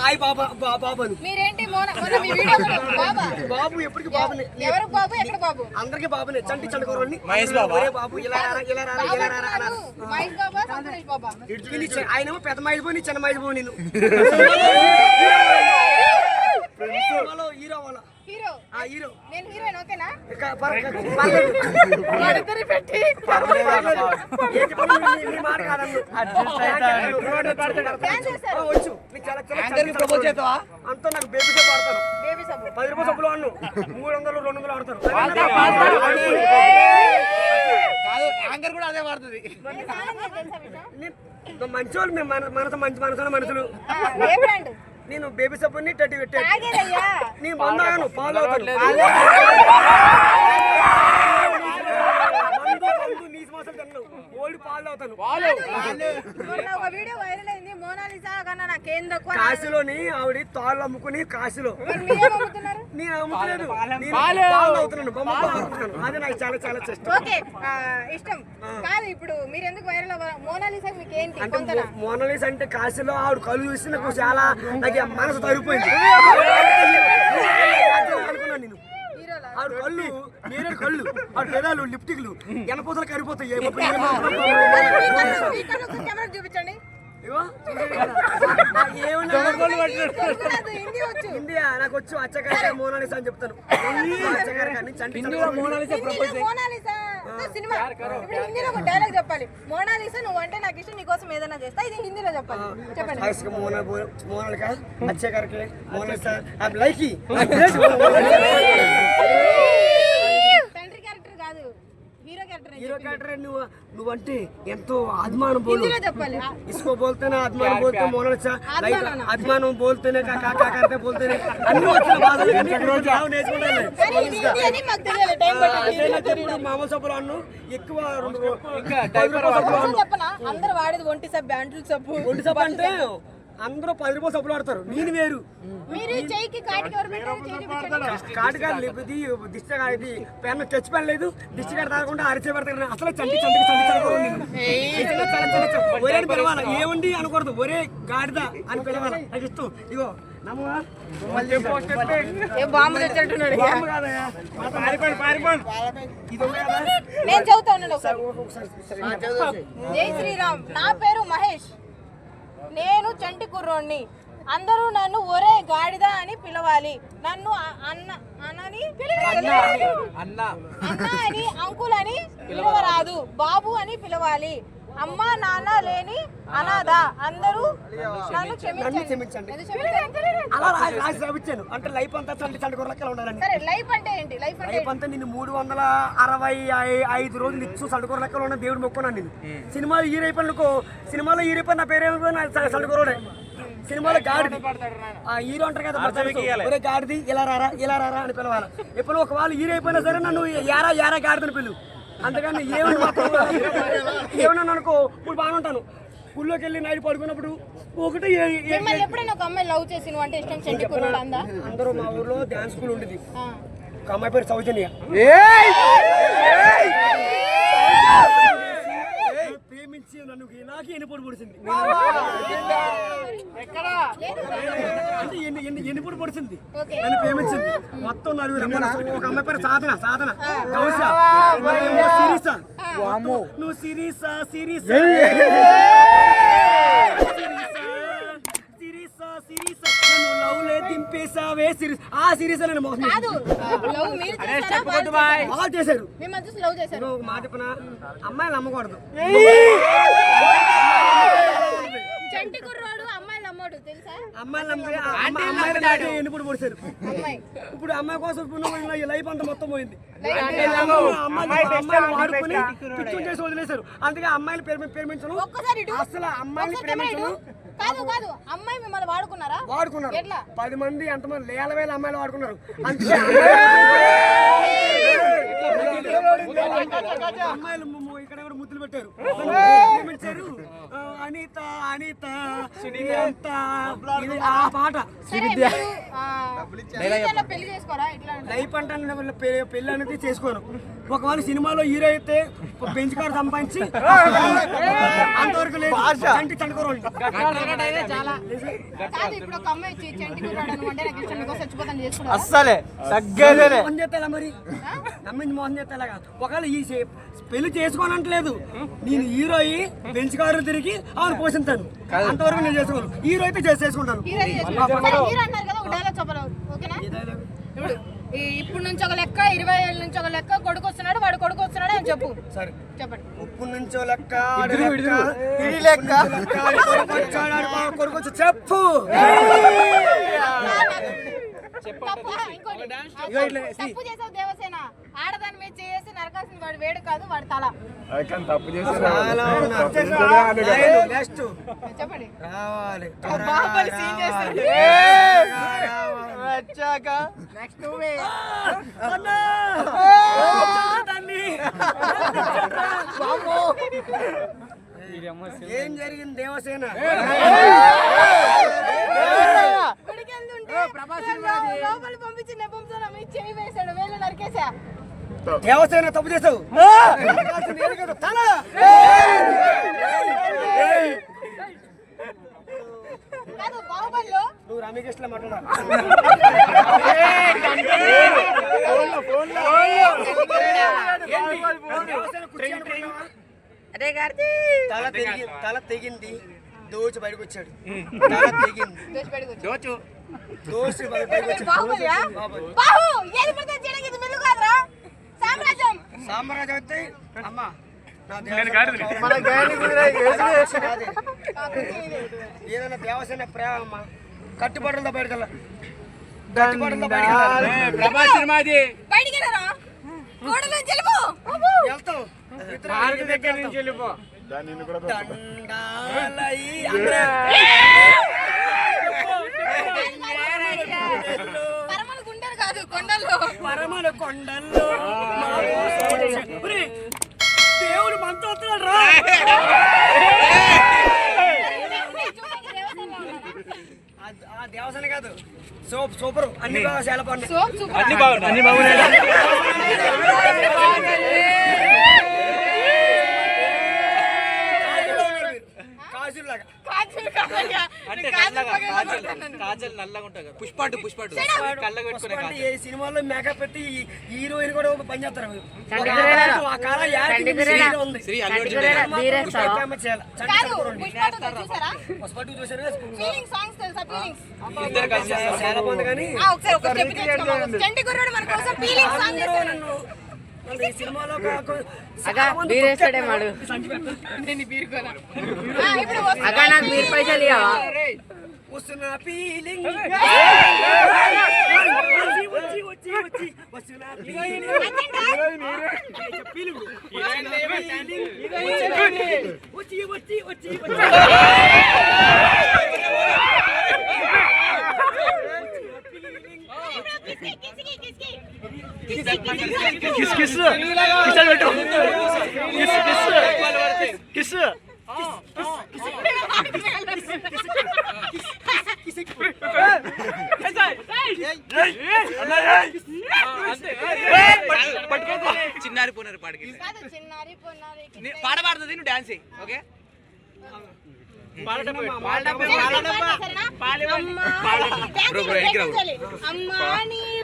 ఆయి బాబా బాబు అని మీరేంటి బాబా బాబు ఎప్పటికి బాబుని ఎవరు బాబు ఎక్కడ బాబు అందరికి బాబుని చంటి చండుకురాడిని మహేష్ బాబు బాబు ఇలా రారా ఇలా రారా బాబు ఇలా రారా అంటున్నాడు. అన్నారు మహేష్ బాబా సంతోష్ బాబా ఇటుకి నీ చె- ఆయనేమో పెద్ద మైలు పోయి చిన్న మైలు పోయి నేను హీరో వాళ్ళ హీరో నేను హీరోయిన్ ఓకేనా. వాళ్ళిద్దరి పెట్టి అంతా నాకు బేబీ ఆడతాను పది రూపాయలు సబ్బులు మూడు వందలు రెండు వందలు ఆడతారు యాంకర్ కూడా అదే వాడుతుంది. మంచి వాళ్ళు మేము మన మనసు మంచి మనసున్న మనుషులు. నేను బేబీ సబ్బుని టట్టి పెట్టాను నేను మందాను అవుతాను. పాలు అవుతాను ఒక వీడియో వైరల్ అయింది మోనాలిసా కన్నా నాకేం తక్కువ కాశీలోని ఆవిడ తాళ్ళు అమ్ముకుని కాశీలో నేను అమ్ముతలేదు పాలు అవుతున్నాను అది నాకు చాలా చాలా ఇష్టం ఓకే ఇష్టం కాదు ఇప్పుడు మీరు ఎందుకు వైరల్ అవ్వాలి మోనాలిసా మీకు ఏంటి అంటే మోనలీస్ అంటే కాశీలో ఆవిడ కళ్ళు చూసి నాకు చాలా నాకు మనసు తరిగిపోయింది అనుకున్నాను నేను ఆవిడ కళ్ళు నేరేడు కళ్ళు ఆవిడ పెదాలు లిప్టిక్లు ఎనపోతలు కరిపోతాయి చూపించండి ఇండియా నాకు వచ్చు అచ్చగారి మోనాలిస్ అని చెప్తాను. అచ్చగారి కానీ మోనాలిసా? ఆ, సినిమా. ఇప్పుడు హిందీలో ఒక డైలాగ్ చెప్పాలి. మోనాలిసా నువ్వు అంటే నాకు ఇష్టం నీకోసం ఏదైనా చేస్తా ఇది హిందీలో చెప్పాలి. చెప్పండి. మోన మోనాలిక Monalisa I like hero character నువ్వు నువ్వంటే ఎంతో అభిమానం బోలు. ఇసుకో బోల్తేనే అభిమానం బోల్తే మోనస అభిమానం. బోల్తేనే కాకాకంటే బోల్తేనే అన్ని వచ్చిన బాధలు. మామూలు సబ్బులు అన్ను. ఎక్కువ ఇంకా అందరు వాడేది ఒంటి సబ్బు అంటులు సబ్బు ఒంటి సబ్బు అంటే అందరూ పది రూపాయలు సబ్బులు ఆడతారు నేను వేరు. చూపించండి. కాటుగా ఇది దిష్ట కా- ఇది పెన్ తెచ్చి పెన్ లేదు. దిష్టి కాడ తాగకుండా అరిచే పెడతాను అసలు చంటి చంటి ఒరే అని పిలవాలి? ఏముంది అనకూడదు. ఒరే గాడిద అని పిలవాలి? నాకు ఇష్టం. ఇగో కదా? నేను చదువుతా ఉన్నాను. జై శ్రీరామ్. నా పేరు మహేష్. నేను చంటి కుర్రోణ్ణి. అందరూ నన్ను ఒరే గాడిద అని పిలవాలి. నన్ను అన్న అనని అన్న. అన్న అని అంకుల్ అని పిలవరాదు. బాబు అని పిలవాలి. అమ్మ నాన్న లేని అనాథ. అందరూ నన్ను క్షమించండి? అలా రాసి రాసి రావిచ్చాను అంటే లైఫ్ అంతా చంటి చంటి కూరలెక్కలు ఉండాలని. సరే లైఫ్ అంటే ఏంటి? లైఫ్ అంటే లైఫ్ అంతా నేను మూడు వందల అరవై ఐదు రోజులు ఇచ్చు సండుకూర లెక్కలు ఉన్న దేవుడు మొక్కున్నాను నేను సినిమాలో హీరో అయిపోయినకో సినిమాలో హీరో అయిపోయిన నా పేరేమైపోయిన సండుకూరడే సినిమాలో గాడిది. ఆ హీరో అంటారు కదా. ఒరే గాడిది ఇలా రారా ఇలా రారా అని పిలవాలి. ఎప్పుడు ఒకవేళ హీరో అయిపోయినా సరే నన్ను యారా యారా గాడిదని పిలు. అంతేగాని ఏమని మాత్రం ఏమన్నా అనుకో ఇప్పుడు బాగానే ఉంటాను. ఊళ్ళోకి వెళ్ళి నైట్ పడుకున్నప్పుడు ఒకటి ఎప్పుడైనా ఒక అమ్మాయి లవ్ చేసి అంటే ఇష్టం అందా? అందరూ మా ఊర్లో డ్యాన్స్ స్కూల్ ఉండేది. ఆ. ఒక అమ్మాయి పేరు సౌజన్య. నన్ను ఇలాగే ఎన్నిపోటు పొడిచింది అంటే ఎన్ని ఎన్ని ఎన్నిపోటు పొడిచింది ఓకే. నన్ను ప్రేమించింది. మొత్తం నలుగురు. అమ్మాయిలు. ఒక అమ్మాయి పేరు సాధన సాధన. సిరీస. నువ్వు సిరీస సిరీస. దింపేసావే సిరీస్ ఆ సిరీస్ మోసం చేశారు. మాట అమ్మాయిలు నమ్మకూడదు. కుర్రోడు అమ్మాయిలు అమ్మోడు తెలుసా? అమ్మాయిలు అమ్మాయిలు ఎన్నిప్పుడు పొడిచారు. అమ్మాయి. ఇప్పుడు అమ్మాయి కోసం ఇప్పుడు ఈ లైఫ్ అంతా మొత్తం పోయింది. వాడుకొని పిచ్చుని చేసి వదిలేశారు. అందుకే అమ్మాయిలు ప్రేమి ప్రేమించను ఒక్కసారి ఇటు. అసలు అమ్మాయిని ప్రేమించను. కాదు కాదు. అమ్మాయి మిమ్మల్ని వాడుకున్నారా? వాడుకున్నారు. ఎట్లా? పది మంది ఎంతమంది వేల వేల అమ్మాయిలు వాడుకున్నారు. అందుకే అమ్మాయిలు ఇక్కడ కూడా ముద్దులు పెట్టారు? అనిత అనిత ఎంత? ఇది ఆ పాట. చేసుకోరా? లైఫ్ అంటే పెళ్ళి అనేది చేసుకోను. ఒకవేళ సినిమాలో హీరో అయితే బెంచ్ కార్ సంపాదించి అంతవరకు లేదు. చంటి చండుకోరండి కాదు ఇప్పుడు ఒక అమ్మాయి వచ్చి చెంటి కుర్రాడు అని అంటే నాకు ఇష్టం నీకోసం చచ్చిపోతాను చేసుకున్నావా? అస్సలే. తగ్గేదేలే మోహన్ చేస్తేలా మరి? నమ్మించి మోహన్ చేస్తేలాగా ఒకవేళ ఈ పెళ్ళి చేసుకోనంటలేదు. నేను హీరో అయ్యి బెంచ్ కారు తిరిగి ఆమెను పోషిస్తాను అంతవరకు నేను చేసుకోను. హీరో అయితే చేసి చేసుకుంటాను. హీరో చేసుకున్నావు. సరే, హీరో అన్నారు కదా ఒక డైలాగ్ చెప్పరు ఓకేనా? ఇప్పుడు ఈ- ఇప్పుడు నుంచి ఒక లెక్క ఇరవై ఏళ్ళ నుంచి ఒక లెక్క కొడుకు వస్తున్నాడు వాడు కొడుకు వస్తున్నాడు అని చెప్పు. సరే. చెప్పండి. ఉప్పు నుంచో లెక్క లెక్క, కొడుకు వచ్చాడు, ఆడి మా కొడుకు వచ్చి చెప్పు. తప్పు ఆ, ఇంకోటి. తప్పు చేసావు దేవసేన. ఆడదాని మీద చేసి నరకాల్సిన వాడు వేడు కాదు వాడు తల. చెప్పండి. రావాలి. అన్నా! ఏం జరిగింది దేవసేన? లోపల పంపించి నెపంతో మీ చేయి వేశాడు వేలు నరికేసా దేవసేన తప్పు చేసావు నువ్వు రమ్యకృష్ణ మాట్లాడా అదే గారి తల తెగి తల తెగింది దోచి బయటకు వచ్చాడు. దోచు దోచి. బయటకు వచ్చాడు. సామ్రాజ్యం. అయితే అమ్మ. ఏదైనా దేవసేన ప్రేమ కట్టుబడులతో బయటకెళ్ళ. కట్టుబడులతో బయటకెళ్ళాలి. ప్రభాస్ సినిమాది బయటికి వెళ్ళరా? గోడలో జలుబు వెళ్తాం మార్గ దగ్గర నుంచి వెళ్ళిపో. పరమలు గుండెలు కాదు కొండల్లో పరమల కొండల్లో దేవుడు మనతో వస్తున్నాడు రా? ఆ- దేవసేన కాదు. సూప్ సూపర్. అన్ని బాగా చాలా బాగున్నాయి. అన్ని బాగున్నాయి. అన్ని బాగున్నాయి. అంటే నల్లగా కాజల్. కాజల్ నల్లగా ఉంటాయి కదా. పుష్పాటు పుష్పాటు. కళ్ళ పెట్టుకునే అంటే కాజల్. ఏ సినిమాలో మేకప్ పెట్టి ఈ హీరోయిన్ కూడా ఒక పని చేస్తారు ఆ కాలం యాక్టింగ్ ఉంది. శ్రీ చూసారా? ఫీలింగ్ సాంగ్స్ తెలుసా ఫీలింగ్స్ ఇద్దరు కలిసి. చాలా బాగుంది కానీ ఆ ఒకసారి ఒక స్టెప్ తెచ్చుకోమా చంటి గుర్రాడు మన కోసం ఫీలింగ్ సాంగ్ అందరూ చేశాడు నన్ను నన్ను ఈ సినిమాలో వస్తా. అక్క నాకు మీరు పైసలు ఇవ్వవా వస్తున్న ఫీలింగ్ వచ్చి వచ్చి వచ్చి వస్తున్న ఫీలింగ్ వచ్చి వచ్చి వచ్చి వచ్చి. Kiss kiss. కిస్ పెట్టు. Kiss kiss. కిస్. చిన్నారి పోనారు పాడికి. పాడుతుంది నువ్వు డాన్స్ ఓకే బ్రో, బ్రో, ఎక్కిరా బ్రో. అమ్మా నీ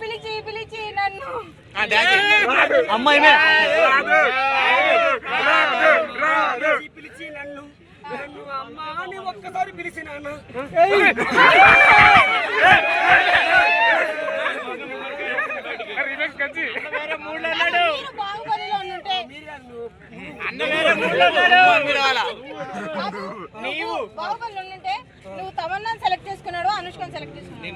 పిలిచి పిలిచి నన్ను. అమ్మాయినే పిలిచి నన్ను. నన్ను అమ్మా అని ఒక్కసారి పిలిచినాను నీవు బాహుబలి ఉండుంటే నువ్వు తమన్నాని సెలెక్ట్ చేసుకున్నాడు అనుష్కని సెలెక్ట్ చేసుకున్నాడు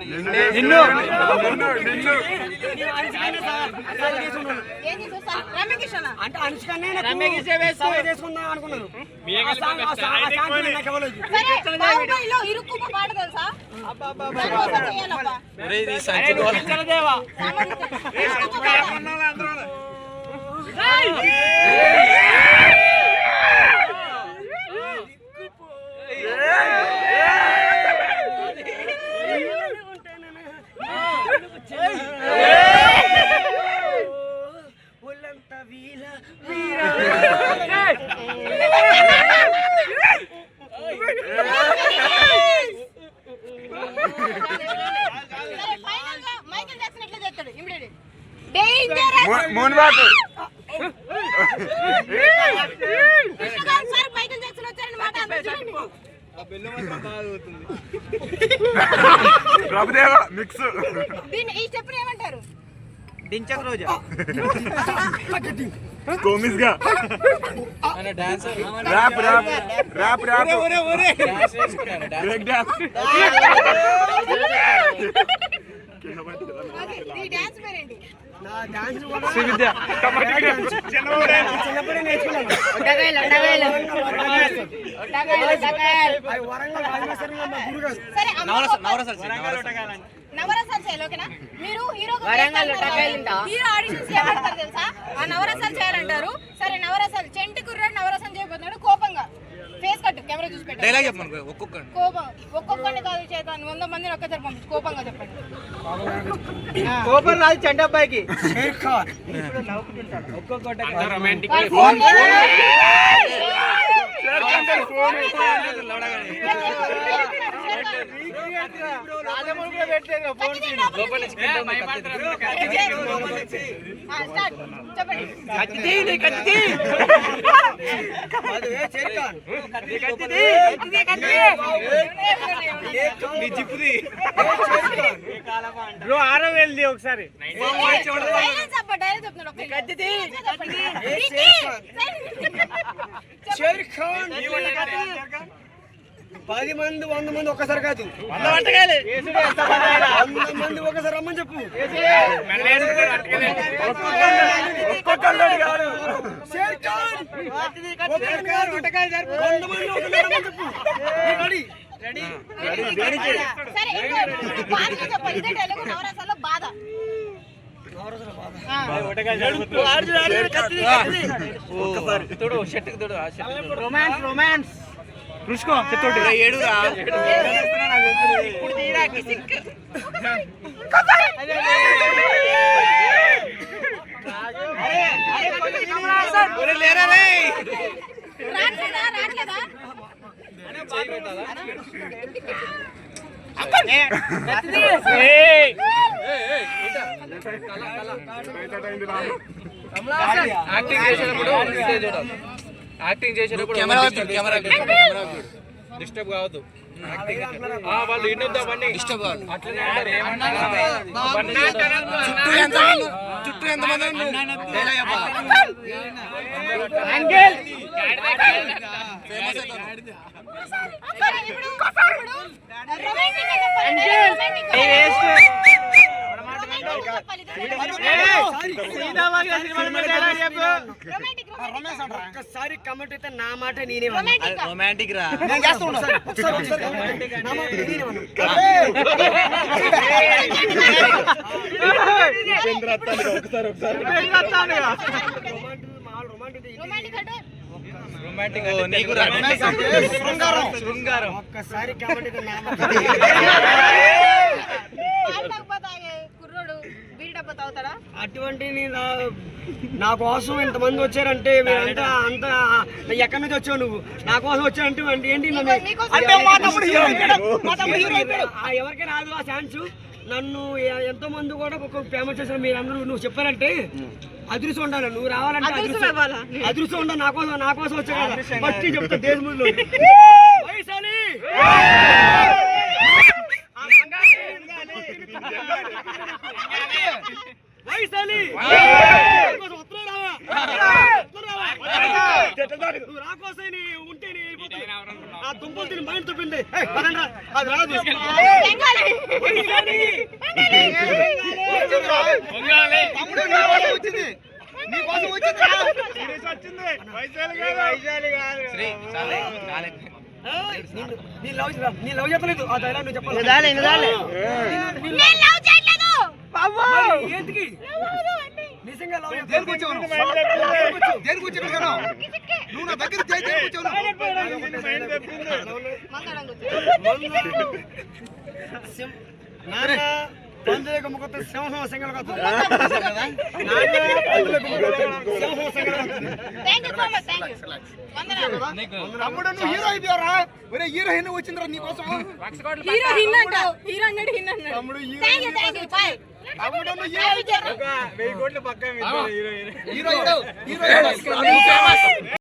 అంటే అనుష్కనే చేసుకుందాం అనుకున్నాను పాట తెలుసా చేయాలబ్బా ఒరేయ్, ఇది సంచి గోల. సంబంధించి. ఇరుక్కుప్ప పాట. ఒళ్ళంతా వీల వీర ప్రభుదేవ మిక్స్ దీన్ని ఈ స్టెప్ ఏమంటారు డించక్ రోజా. కోమిస్గా. Rap rap rap rap break dance ఈ డాన్స్ పేరేంటి నా డాన్స్ కూడా చిన్నప్పుడే. నేర్చుకున్నాను. అవి వరంగల్ రాజమేశ్వరంలో మా గురుగారు. సరే అమ్మ నవరస గొప్ప- నవరస నవరసాలు చేయాలి ఓకేనా? మీరు హీరో హీరో ఆడిషన్స్ చేయబడతారు తెలుసా? ఆ నవరసాలు చేయాలంటారు. సరే నవరసాలు. చెంటి కుర్రాడు నవరసం చేయబోతున్నాడు కోపంగా. ఫేస్ కట్టు కెమెరా చూసి పెట్టు డైలాగ్ చెప్పమను ఒక్కొక్క కోపం ఒక్కొక్కరిని కాదు చేతాను వంద మందిని ఒక్కసారి పంపించు కోపంగా చెప్పండి. కోపం రాదు చంటి అబ్బాయికి. షేర్ బ్రో ఆరో వెళ్ళి ఒకసారి చెప్తున్నాడు షేర్ ఖాన్ పది మంది వంద మంది ఒక్కసారి కాదు వంద మంది ఒకసారి రమ్మని చెప్పు ఒక్కొక్కళ్ళు కాదు సరే రుచుకో చెత్తోటి. ఏడురా. ఒరే లేరా రే. రాట్లేదా? రాట్లేదా? యాక్టింగ్ చేసేటప్పుడు చూడాలి. యాక్టింగ్ చేసేటప్పుడు కెమెరా కెమెరా కెమెరా డిస్టర్బ్ కావద్దు. వాళ్ళు ఇన్నొద్దా బండి డిస్టర్బ్ కావద్దు. అట్లనే చుట్టూ ఎంత చుట్టూ ఎంత మంది డైలాగ్ చెప్పాలి ఫేమస్ అవుతుంది సరే ఇప్పుడు ఇప్పుడు రొమాంటిక్ చెప్పాలి రొమాంటిక్ రొమాంటిక్ ఒక్కసారి కమెంట్ అయితే నా మాట నేనే. రొమాంటిక్ రా ఒకసారి ఒకసారి. రొమాంటిక్ నీకు రా శృంగారం ఒక్కసారి కమెంట్ అటువంటి నీ- కోసం ఇంతమంది వచ్చారంటే మీరంతా అంత ఎక్కడి నుంచి వచ్చావు నువ్వు? నా కోసం వచ్చారంటే ఏంటి ఎవరికి రాదు? ఆ ఛాన్స్? నన్ను ఎంతో మంది కూడా ఒక ఫేమస్ చేసిన మీరందరూ నువ్వు చెప్పారంటే అదృష్టం ఉండాలి. నువ్వు రావాలంటే అదృష్టం అదృష్టం. ఉండాలి. నా కోసం నా కోసం వచ్చా కదా. ఫస్ట్ చెప్తా దేశములో వైశాలి వైశాలి నీకోసం వస్తున్నావు రావా? వస్తున్నావు రావా? నువ్వు నా కోసం నీ ఉంటే. ఆ దుంపలు తిని మైండ్ తప్పింది. అది రాదు వచ్చింది లవ్ నీ లవ్ చెప్పలేదు ఆ డైలాగ్ నువ్వు చెప్పాలి నేను లవ్ చేయట్లేదు మరి ఏంటికి? నిజంగా దేనికి వచ్చావు నువ్వు? దేనికి వచ్చావు కదా. నువ్వు నా దగ్గర దేనికి వచ్చావు నాన్న పందులకు ముఖత సింహం సింగల్ తమ్ముడు నువ్వు హీరో అయిపోయారా ఒరే హీరోయిన్ వచ్చిందిరా నీ కోసం. హీరో హిన్ అంటావు హీరో అన్నాడు హిన్ అన్నాడు. తమ్ముడు hero hero hero hero hero